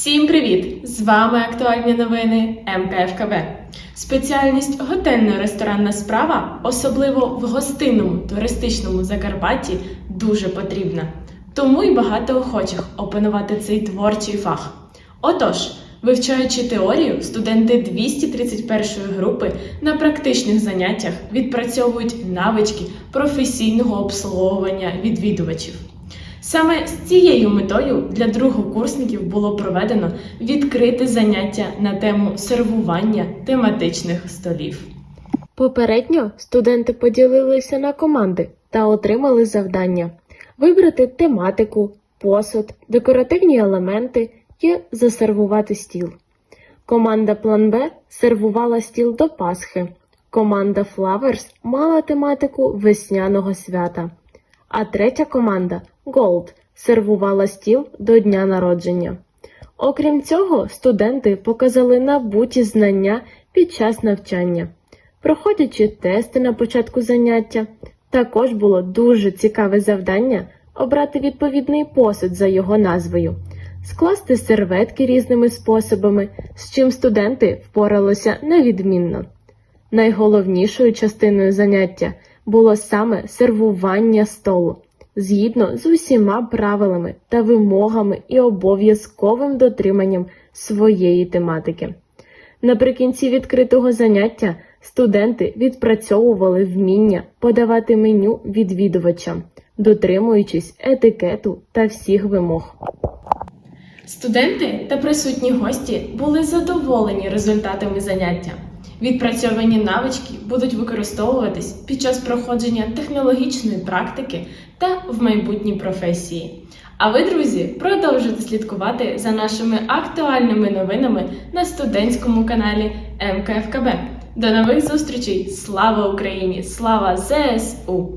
Всім привіт! З вами актуальні новини МКФКБ. Спеціальність готельно-ресторанна справа, особливо в гостинному туристичному Закарпатті, дуже потрібна. Тому й багато охочих опанувати цей творчий фах. Отож, вивчаючи теорію, студенти 231 групи на практичних заняттях відпрацьовують навички професійного обслуговування відвідувачів. Саме з цією метою для другокурсників було проведено відкрите заняття на тему сервування тематичних столів. Попередньо студенти поділилися на команди та отримали завдання вибрати тематику, посуд, декоративні елементи і засервувати стіл. Команда План Б сервувала стіл до Пасхи. Команда Flowers мала тематику весняного свята. А третя команда Gold сервувала стіл до дня народження. Окрім цього, студенти показали набуті знання під час навчання. Проходячи тести на початку заняття, також було дуже цікаве завдання обрати відповідний посуд за його назвою, скласти серветки різними способами, з чим студенти впоралися невідмінно. Найголовнішою частиною заняття було саме сервування столу, згідно з усіма правилами та вимогами і обов'язковим дотриманням своєї тематики. Наприкінці відкритого заняття студенти відпрацьовували вміння подавати меню відвідувачам, дотримуючись етикету та всіх вимог. Студенти та присутні гості були задоволені результатами заняття. Відпрацьовані навички будуть використовуватись під час проходження технологічної практики та в майбутній професії. А ви, друзі, продовжуйте слідкувати за нашими актуальними новинами на студентському каналі МКФКБ. До нових зустрічей! Слава Україні! Слава ЗСУ!